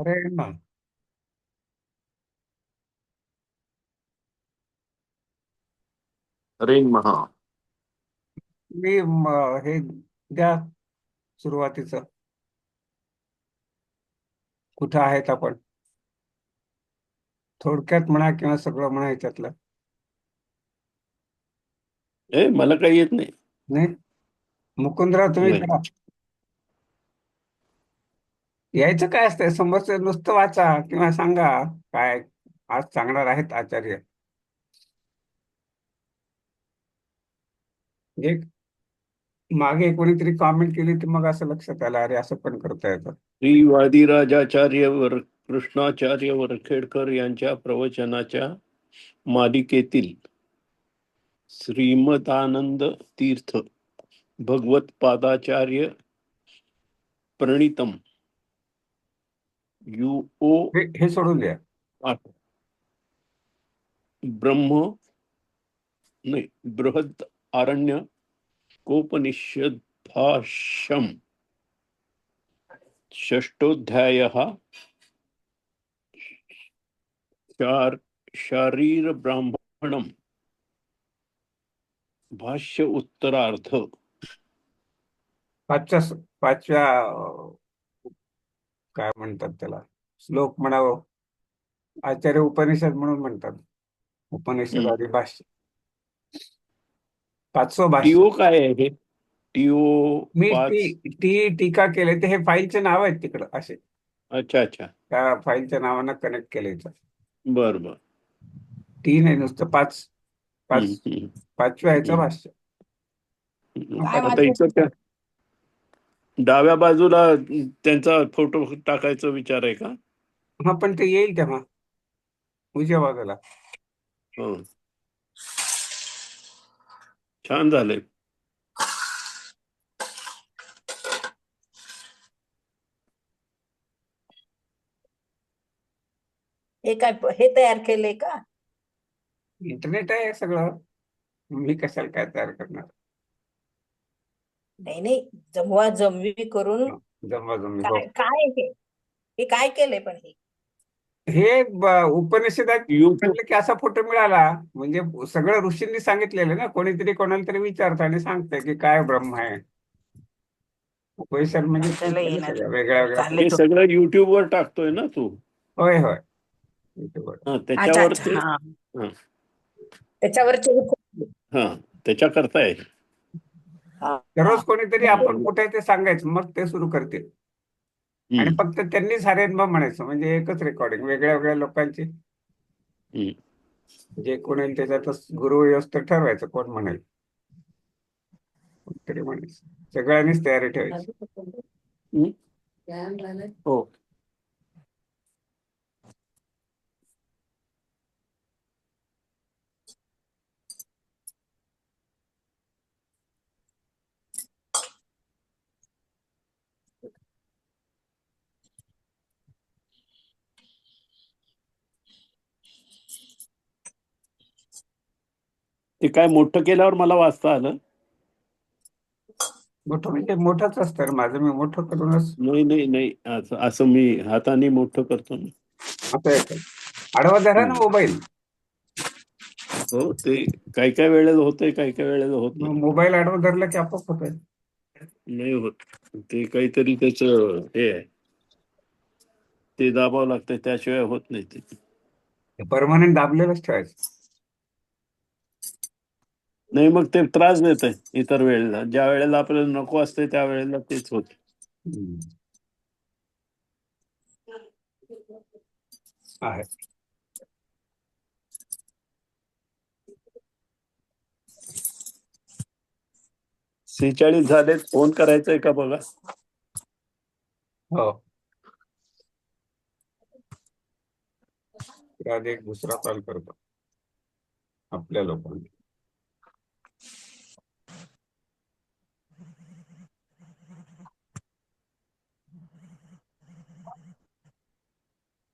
अरे ना रेन महा मी म, हे द्या सुरुवातीचं. कुठं आहेत आपण? थोडक्यात म्हणा किंवा सगळं म्हणा याच्यातलं ए मला काही येत नाही. नाही? मुकुंदराव तुम्ही नाही. करा. यायचं काय असतंय? समोरचं नुसतं वाचा किंवा सांगा काय आज सांगणार आहेत आचार्य. एक मागे कोणीतरी कॉमेंट केली तर मग असं लक्षात आलं अरे असं पण करता येतं. श्री वादिराजाचार्य वर कृष्णाचार्य वरखेडकर यांच्या प्रवचनाच्या मालिकेतील श्रीमदानंद तीर्थ भगवत पादाचार्य प्रणितम यु ओ हे हे सोडून द्या. ब्रह्म नाही बृहद आरण्य कोपनिषद भाष्यम षष्टोध्याय शार शारीर ब्राह्मणम भाष्य उत्तरार्ध. पाचव्या पाचव्या काय म्हणतात त्याला? श्लोक म्हणावं. आचार्य उपनिषद म्हणून म्हणतात. उपनिषद आदी भाष्य. पाचवं भाष्य. काय आहे हे? टीओ मी टी टी टीका केले ते हे फाईलचे नाव आहेत तिकडं असे. अच्छा अच्छा. त्या फाईलच्या नावानं कनेक्ट केले बर बर. टी नाही नुसतं पाच. पाच. हम्म, हम्म. पाचव्या ह्याचं. भाष्य. काय आता इथं त्या डाव्या बाजूला त्यांचा फोटो टाकायचा विचार आहे का? हा पण ते येईल तेव्हा. उजव्या बाजूला. हो. छान झालंय हे काय हे तयार केलंय का? इंटरनेट आहे सगळं. मी कशाला काय तयार करणार? नाही नाही. जमवा जमवी करून जमवा जमवी. हो. काय काय हे? हे काय केलंय पण हे? हे ब- उपनिषदात युट्यूब म्हटलं की असा फोटो मिळाला. म्हणजे सगळं ऋषींनी सांगितलेलं ना. कोणीतरी कोणाला तरी विचारतं आणि सांगतंय की काय ब्रह्म आहे. उपनिषद म्हणजे येणार. सगळं वेगळ्या वेगळ्या. हे सगळं युट्यूब वर टाकतोय ना तू? होय होय. हा अच्छा त्याच्यावर अच्छा ते हा. हा. त्याच्यावरचे हा त्याच्या करताय हा, दररोज कोणीतरी आपण कुठे आहे ते सांगायचं मग ते सुरू करतील. आणि फक्त त्यांनीच हरेनबा म्हणायचं म्हणजे एकच रेकॉर्डिंग वेगळ्या वेगळ्या लोकांची. जे कोण येईल त्याच्यातच गुरु व्यवस्था ठरवायचं कोण म्हणेल. कोणतरी म्हणायचं. सगळ्यांनीच तयारी ठेवायची. हो. ते काय मोठं केल्यावर मला वाचता आलं? मोठं म्हणजे मोठंच असतं माझं मी मोठं करूनच नाही नाही नाही. असं असं मी हाताने मोठं करतो ना. आडवा धरा ना मोबाईल? हो ते काही काही वेळेला होतंय काही काही वेळेला होत नाही. मोबाईल आडवा धरला की आपोआप होतंय? नाही होत. ते काहीतरी त्याच हे आहे. ते दाबावं लागतंय त्याशिवाय होत नाही ते. परमानंट दाबलेलंच ठेवायचं. नाही मग ते त्रास देत आहे इतर वेळेला. ज्या वेळेला आपल्याला नको असते त्या वेळेला तेच होत आहे. सेहेचाळीस झाले फोन करायचंय का बघा? हो. एक दुसरा कॉल करतो. आपल्या लोकांना.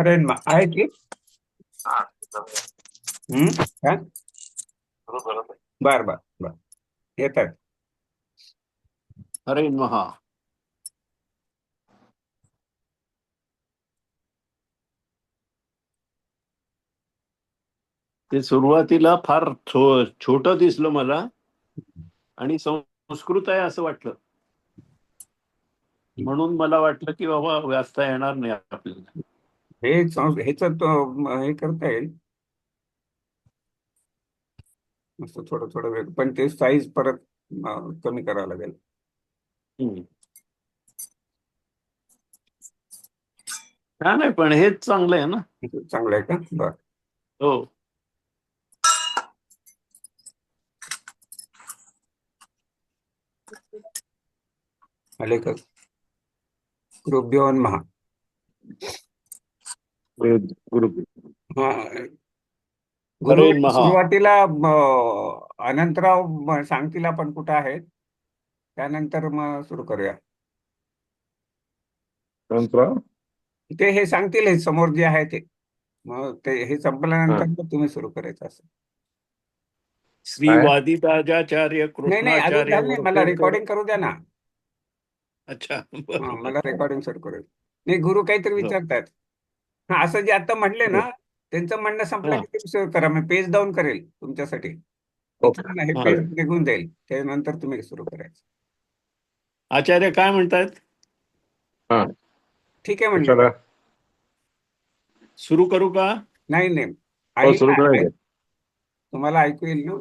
अरे मा- आहे की? हम्म? काय बर बर बर. येत आहेत हरे महा ते सुरुवातीला फार छो छोट दिसलं मला आणि संस्कृत आहे असं वाटलं. म्हणून मला वाटलं की बाबा वाचता येणार नाही आपल्याला. हे ह्याचं हे करता येईल. असं थोडं थोडं वेग पण ते साईज परत कमी करावं लागेल. हम्म. छान आहे पण हेच चांगलं आहे ना. चांगलं आहे का? बर. हो. आले का नमः गुरु. गुरु हरे महा. सुरुवातीला अनंतराव सांगतील आपण कुठं आहेत त्यानंतर मग सुरू करूया ते हे सांगतील हे समोर जे आहे ते मग ते हे संपल्यानंतर तुम्ही सुरू करायचं असं श्री वादिराजाचार्य नाही मला. रेकॉर्डिंग करू द्या ना अच्छा हा. मला रेकॉर्डिंग सुरू करू नाही गुरु काहीतरी हो. विचारतात हा असं जे आता म्हणले ना त्यांचं म्हणणं संपलं. की करा मी पेज डाऊन करेल तुमच्यासाठी. हे. पेज निघून जाईल त्यानंतर तुम्ही सुरू करायचं. आचार्य काय म्हणतायत? हा. ठीक आहे म्हणलं चला सुरू करू का? नाही नाही. हो. तुम्हाला ऐकू येईल ना?